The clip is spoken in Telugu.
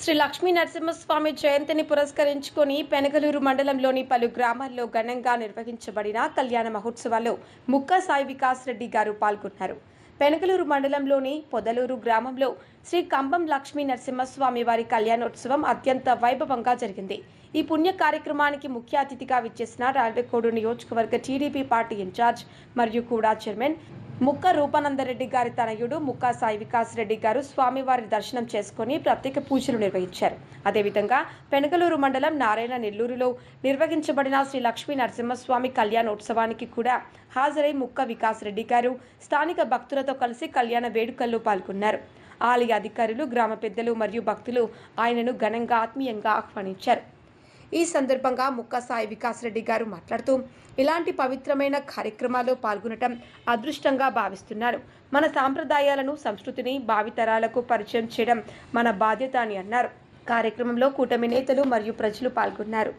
శ్రీ లక్ష్మీ నరసింహస్వామి జయంతిని పురస్కరించుకొని పెనగలూరు మండలంలోని పలు గ్రామాల్లో ఘనంగా నిర్వహించబడిన కళ్యాణ మహోత్సవాల్లో ముక్క సాయి వికాస్ రెడ్డి గారు పాల్గొన్నారు. పెనగలూరు మండలంలోని పొదలూరు గ్రామంలో శ్రీ కంబం లక్ష్మీ నరసింహస్వామి వారి కళ్యాణోత్సవం అత్యంత వైభవంగా జరిగింది. ఈ పుణ్య కార్యక్రమానికి ముఖ్య అతిథిగా విచ్చేసిన రాళ్ళకోడు నియోజకవర్గ టీడీపీ పార్టీ ఇన్ఛార్జ్ మరియు కూడా చైర్మన్ ముక్క రూపానందరెడ్డి గారి తనయుడు ముక్క సాయి వికాస్ రెడ్డి గారు స్వామివారి దర్శనం చేసుకుని ప్రత్యేక పూజలు నిర్వహించారు. అదేవిధంగా పెనగలూరు మండలం నారాయణ నెల్లూరులో నిర్వహించబడిన శ్రీ లక్ష్మీ నరసింహస్వామి కళ్యాణోత్సవానికి కూడా హాజరై ముక్క వికాస్ రెడ్డి గారు స్థానిక భక్తులతో కలిసి కళ్యాణ వేడుకల్లో పాల్గొన్నారు. ఆలయ అధికారులు గ్రామ పెద్దలు మరియు భక్తులు ఆయనను ఘనంగా ఆత్మీయంగా ఆహ్వానించారు. ఈ సందర్భంగా ముక్క సాయి వికాస్ రెడ్డి గారు మాట్లాడుతూ ఇలాంటి పవిత్రమైన కార్యక్రమాల్లో పాల్గొనటం అదృష్టంగా భావిస్తున్నారు. మన సాంప్రదాయాలను సంస్కృతిని భావితరాలకు పరిచయం చేయడం మన బాధ్యత అని అన్నారు. కార్యక్రమంలో కూటమి నేతలు మరియు ప్రజలు పాల్గొన్నారు.